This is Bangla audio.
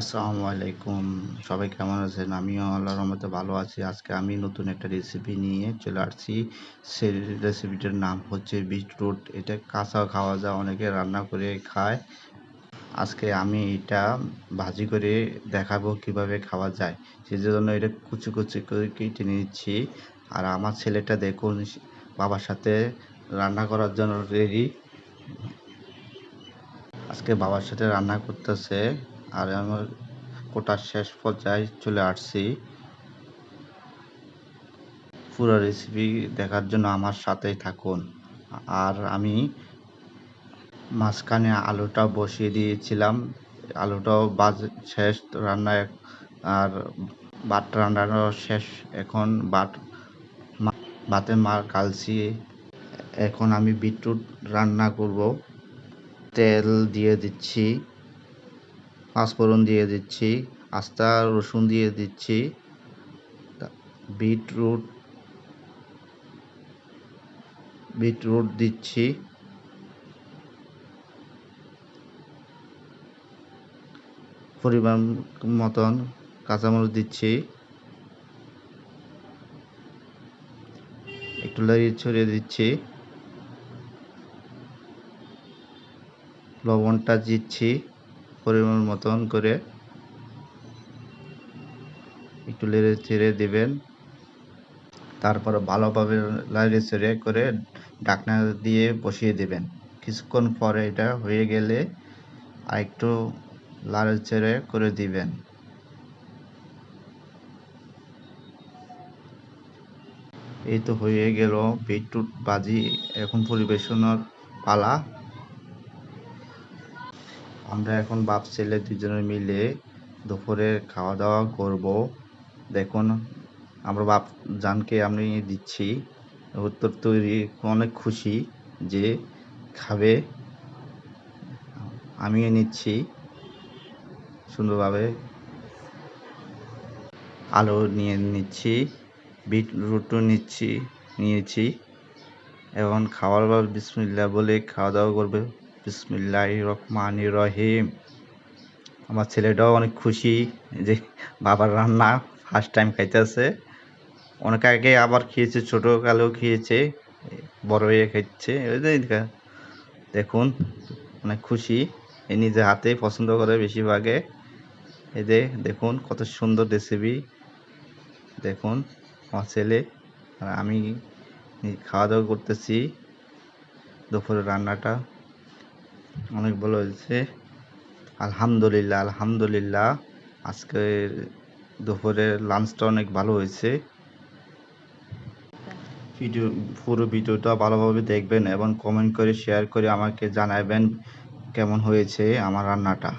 আসসালামু আলাইকুম। সবাই কেমন আছেন? আমিও আল্লাহর রহমতে ভালো আছি। আজকে আমি নতুন একটা রেসিপি নিয়ে চলে আসছি। সেই রেসিপিটার নাম হচ্ছে বিটরুট এটা কাঁচা খাওয়া যায়, অনেকে রান্না করে খায়। আজকে আমি এটা ভাজি করে দেখাবো কীভাবে খাওয়া যায়। সেই জন্য এটা কুচি কুচি করে কেটে নিচ্ছি। আর আমার ছেলেটা দেখুন, বাবার সাথে রান্না করার জন্য রেডি আজকে বাবার সাথে রান্না করতেছে। আর আমার কোটার শেষ পর্যায়ে চলে আসছি। পুরো রেসিপি দেখার জন্য আমার সাথেই থাকুন। আর আমি মাঝখানে আলুটা বসিয়ে দিয়েছিলাম। আলুটাও বাজ শেষ রান্না আর বাট রান্নারও শেষ। এখন বাট ভাতের মার কালছি এখন আমি বিটরুট রান্না করব। তেল দিয়ে দিচ্ছি। পাঁচফোড়ন দিয়ে দিচ্ছি, আস্তা রসুন দিয়ে দিচ্ছি বিটরুট বিটরুট দিচ্ছি। পরিমাণ মতন কাঁচামরিচ দিচ্ছি। একটু লড়িয়ে ছড়িয়ে দিচ্ছি। লবণটা দিচ্ছি। পরিমাণ মতন করে একটু লেড়ে ছেড়ে দেবেন। তারপর ভালোভাবে লাড়ে ছেড়ে করে ঢাকনা দিয়ে বসিয়ে দেবেন। কিছুক্ষণ পরে এটা হয়ে গেলে আরেকটু লাড়ে ছেড়ে করে দিবেন। এই তো হয়ে গেল বিটরুট বাজি এখন পরিবেশনের পালা। আমরা এখন বাপ, ছেলে দুজনে মিলে দুপুরে খাওয়া দাওয়া করব। দেখুন, আমরা বাপ জানকে আমি দিচ্ছি। উত্তর তৈরি, অনেক খুশি যে খাবে। আমিও নিচ্ছি সুন্দরভাবে। আলু নিয়ে নিচ্ছি বিটরুটও নিচ্ছি, নিয়েছি। এখন খাওয়ার পর বিসমিল্লা বলে খাওয়া দাওয়া করবে। বিসমিল্লাহ রহমান রহিম আমার ছেলেটাও অনেক খুশি যে বাবার রান্না ফার্স্ট টাইম খাইতেছে। অনেক আগে আবার খেয়েছে, ছোটোকালেও খেয়েছে, বড় হয়ে খাচ্ছে দেখুন, অনেক খুশি। এ নিজে হাতে পছন্দ করে বেশিরভাগে। এই যে দেখুন, কত সুন্দর রেসিপি দেখুন, আমার ছেলে, আর আমি খাওয়া দাওয়া করতেছি। দুপুরের রান্নাটা। অনেক ভালো হয়েছে। আলহামদুলিল্লাহ আলহামদুলিল্লাহ। আজকের দুপুরের লাঞ্চটা অনেক ভালো হয়েছে। ভিডিও, পুরো ভিডিওটা ভালোভাবে দেখবেন এবং কমেন্ট করে শেয়ার করে আমাকে জানাবেন কেমন হয়েছে আমার রান্নাটা।